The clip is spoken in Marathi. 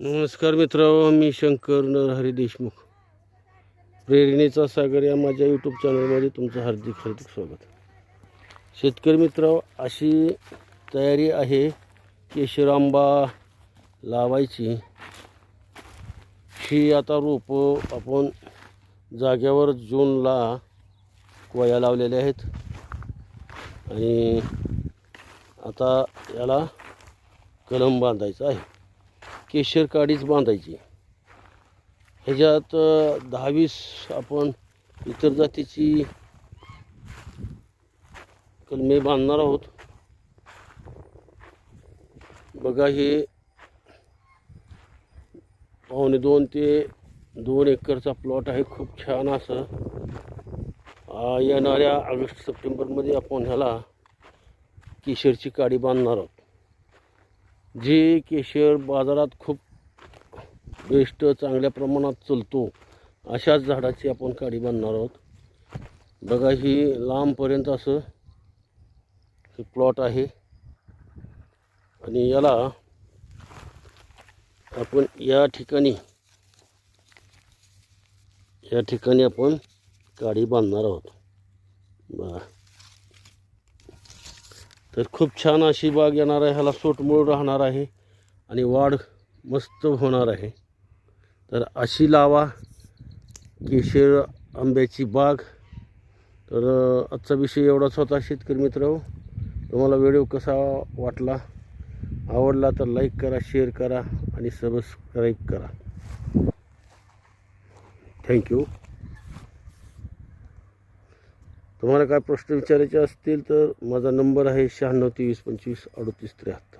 नमस्कार मित्र मी शंकर नरहरी देशमुख. प्रेरणेचा सागर या माझ्या यूट्यूब चॅनलमध्ये तुमचं हार्दिक हार्दिक स्वागत. शेतकरी मित्र अशी तयारी आहे केशरांबा लावायची. ही आता रोपं आपण जाग्यावर जूनला कोया लावलेल्या आहेत. आणि आता याला कलम बांधायचा आहे. केशर काडीच बांधायची. ह्याच्यात दहावीस आपण इतर जातीची कलमे बांधणार आहोत. बघा हे पावणे दोन ते दोन एकरचा प्लॉट आहे. खूप छान असं. येणाऱ्या ऑगस्ट सप्टेंबरमध्ये आपण ह्याला केशरची काडी बांधणार आहोत. जे केशर बाजारात खूप बेस्ट चांगल्या प्रमाणात चालतो अशाच झाडाची आपण काडी बांधणार आहोत. बघा ही लांबपर्यंत असं हे प्लॉट आहे. आणि याला आपण या ठिकाणी या ठिकाणी आपण काडी बांधणार आहोत. बरं. तर खूप छान अशी बाग येणार आहे. ह्याला सोटमूळ राहणार आहे आणि वाढ मस्त होणार आहे. तर अशी लावा केशर आंब्याची बाग. तर आजचा विषय एवढाच होता शेतकरी मित्र तुम्हाला व्हिडिओ कसा वाटला आवडला तर लाईक करा शेअर करा आणि सबस्क्राईब करा. थँक्यू. तुम्हाला काय प्रश्न विचारायचे असतील तर माझा नंबर आहे शहाण्णव तेवीस पंचवीस अडतीस त्र्याहत्तर.